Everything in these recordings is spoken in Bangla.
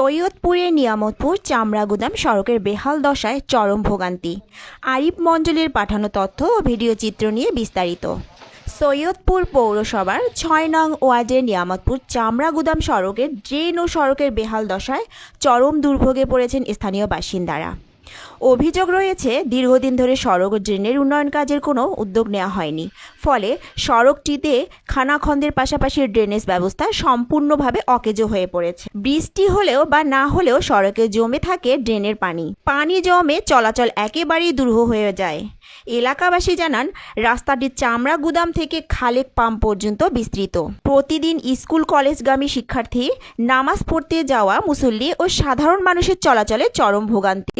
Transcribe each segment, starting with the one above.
সৈয়দপুরের নিয়ামতপুর চামড়াগুদাম সড়কের বেহাল দশায় চরম ভোগান্তি। আরিফ মণ্ডলের পাঠানো তথ্য ও ভিডিও চিত্র নিয়ে বিস্তারিত। সৈয়দপুর পৌরসভার ছয় নং ওয়ার্ডের নিয়ামতপুর চামড়াগুদাম সড়কের ড্রেন ও সড়কের বেহাল দশায় চরম দুর্ভোগে পড়েছেন স্থানীয় বাসিন্দারা। অভিযোগ রয়েছে, দীর্ঘদিন ধরে সড়ক ও ড্রেনের উন্নয়ন কাজের কোনো উদ্যোগ নেওয়া হয়নি। ফলে সড়কটিতে খানাখন্দের পাশাপাশি ড্রেনেজ ব্যবস্থা সম্পূর্ণভাবে অকেজো হয়ে পড়েছে। বৃষ্টি হলেও বা না হলেও সড়কে জমে থাকে ড্রেনের পানি। পানি জমে চলাচল একেবারেই দুরূহ হয়ে যায়। এলাকাবাসী জানান, রাস্তাটি চামড়া গুদাম থেকে খালেক পাম্প পর্যন্ত বিস্তৃত। প্রতিদিন স্কুল কলেজগামী শিক্ষার্থী নামাজ পড়তে যাওয়া মুসল্লি ও সাধারণ মানুষের চলাচলে চরম ভোগান্তি।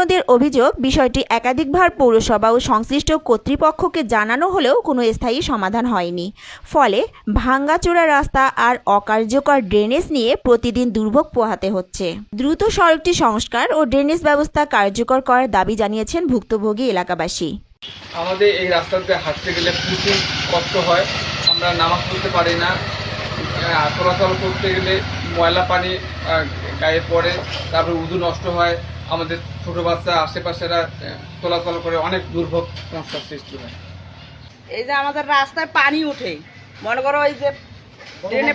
স্থানীয়দের অভিযোগ, বিষয়টি একাধিকবার পৌরসভা ও সংশ্লিষ্ট কর্তৃপক্ষকে জানানো হলেও কোনো স্থায়ী সমাধান হয়নি। ফলে ভাঙ্গাচোরা রাস্তা আর অকার্যকর ড্রেনেজ নিয়ে প্রতিদিন দুর্ভোগ পোহাতে হচ্ছে। দ্রুত সড়কটি সংস্কার ও ড্রেনেজ ব্যবস্থা কার্যকর করার দাবি জানিয়েছেন ভুক্তভোগী এলাকাবাসী। আমাদের এই রাস্তাতে হাঁটতে গেলে প্রচুর কষ্ট হয়। আমরা নামাজ পড়তে পারি না। চলাচল করতে গেলে ময়লা পানি গায়ে পড়ে, তারপরে উদু নষ্ট হয়। আমাদের ছোট বাচ্চা আশেপাশেরা চলাচল করে অনেক দুর্ভোগ সমস্যার সৃষ্টি হয়। এই যে আমাদের রাস্তায় পানি উঠে মনে করো এই যে ড্রেনে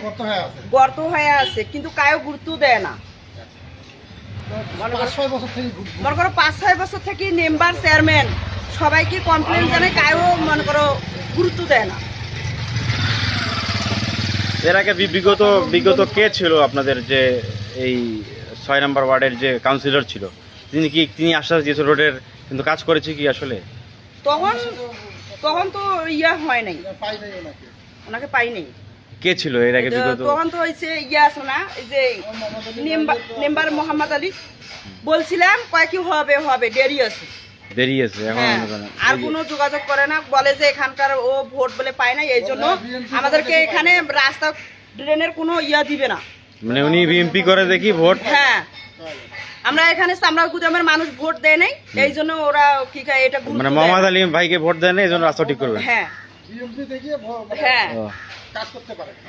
গর্ত হয়ে আছে। কিন্তু কায়ও গুরুত্ব দেয় না। মনে করো মনে করো পাঁচ ছয় বছর থেকে মেম্বার চেয়ারম্যান সবাইকে কমপ্লেন জানে কায়ও মনে করো গুরুত্ব দেয় না। এর আগে বিগত বিগত কে ছিল আপনাদের যে এই ছয় নম্বর ওয়ার্ডের যে কাউন্সিলর ছিল? তিনি কি তিনি আশ্বাস দিয়েছে রোডের কিন্তু কাজ করেছে কি আসলে? তখন তখন তো ইয়া হয় নাই। ওনাকে পাই নাই। কে ছিল এর আগে বিগত? তখন তো হয়েছে ইয়া আছে না এই যে মেম্বার মোহাম্মদ আলী। বলছিলাম কয় কি হবে হবে দেরি আছে। বেরিয়েছে এখন হ্যাঁ, আর কোনো যোগাযোগ করে না বলে যে এখানকার ও ভোট বলে পায় না এই জন্য আমাদেরকে এখানে রাস্তা ড্রেনের কোনো ইয়া দিবে না। মানে উনি বিএমপি করে দেখি ভোট? হ্যাঁ। আমরা এখানে চামড়া গুদামের মানুষ ভোট দেয় নাই এই জন্য ওরা কি খায় এটা মানে দেয় মোহাম্মদ আলী ভাইকে ভোট দেন এই জন্য রাস্তা ঠিক করবেন হ্যাঁ। হ্যাঁ। ও,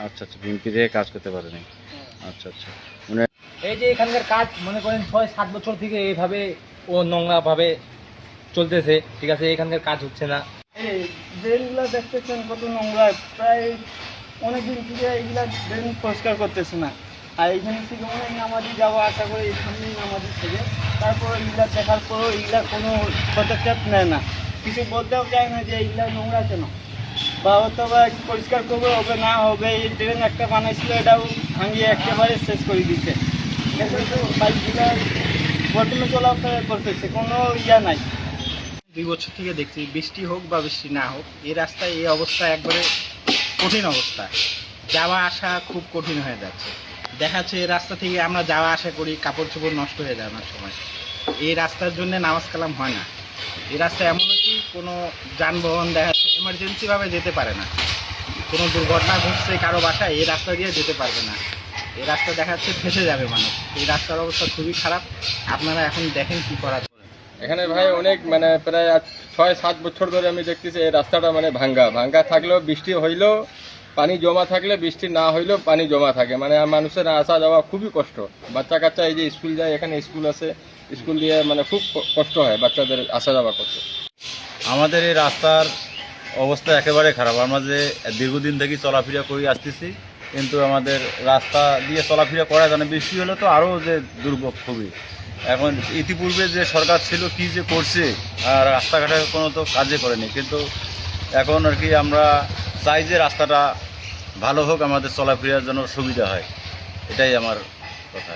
আচ্ছা আচ্ছা বিএমপি দিয়ে কাজ করতে পারেনি আচ্ছা আচ্ছা। মানে এই যে এখানকার কাজ মনে করেন ছয় সাত বছর থেকে এইভাবে ও নোংরা ভাবে চলতেছে ঠিক আছে এখানকার কাজ হচ্ছে না। এই ড্রেনগুলো দেখতেছেন কত নোংরা প্রায় অনেকদিন থেকে এইগুলা ড্রেন পরিষ্কার করতেছে না। আর এইখান থেকে অনেক নামাজি যাওয়া আশা করে এইখানেই নামাজি থেকে। তারপর এইগুলা দেখার পরও এইগুলা কোনো পদক্ষেপ নেয় না। কিছু বলতেও চায় না যে এইগুলা নোংরা কেন? বা অথবা পরিষ্কার করবে, হবে না হবে, এই ড্রেন একটা বানাইছিল, এটাও ভাঙিয়ে একেবারে শেষ করে দিচ্ছে বর্তমানে চলাফেরা করতেছে, কোনো ইয়া নাই। দুই বছর থেকে দেখছি, বৃষ্টি হোক বা বৃষ্টি না হোক, এই রাস্তায় এই অবস্থা একবারে কঠিন অবস্থা। যাওয়া আসা খুব কঠিন হয়ে যাচ্ছে। দেখা যাচ্ছে এই রাস্তা থেকে আমরা যাওয়া আসা করি কাপড় চোপড় নষ্ট হয়ে যায় অনেক সময়। এই রাস্তার জন্য নামাজ কালাম হয় না। এই রাস্তা এমনও কি কোনো যানবাহন দেখা যাচ্ছে এমার্জেন্সিভাবে যেতে পারে না। কোনো দুর্ঘটনা ঘটছে কারও বাসায়, এই রাস্তা দিয়ে যেতে পারবে না। এই রাস্তা দেখা যাচ্ছে ফেসে যাবে মানুষ। এই রাস্তার অবস্থা খুবই খারাপ। আপনারা এখন দেখেন কি করা। এখানে ভাই অনেক মানে প্রায় ছয়, সাত বছর ধরে আমি দেখতেছি এই রাস্তাটা মানে ভাঙ্গা। ভাঙ্গা থাকলেও বৃষ্টি হইলেও পানি জমা থাকলে বৃষ্টি না হইলেও পানি জমা থাকে। মানে মানুষের আসা যাওয়া খুবই কষ্ট। বাচ্চা কাচ্চা এই যে স্কুল যায়, এখানে স্কুল আছে, স্কুল দিয়ে মানে খুব কষ্ট হয় বাচ্চাদের আসা যাওয়া করতে। আমাদের এই রাস্তার অবস্থা একেবারে খারাপ। আমরা যে দীর্ঘদিন থেকে চলাফেরা করে আসতেছি, কিন্তু আমাদের রাস্তা দিয়ে চলাফেরা করা যায় না। বৃষ্টি হলে তো আরও যে দুর্ভোগ খুবই। এখন ইতিপূর্বে যে সরকার ছিল কি যে করছে, আর রাস্তাঘাটের কোনো তো কাজে করেনি। কিন্তু এখন আর কি আমরা চাই যে রাস্তাটা ভালো হোক আমাদের চলাফেরার জন্য সুবিধা হয় এটাই আমার কথা।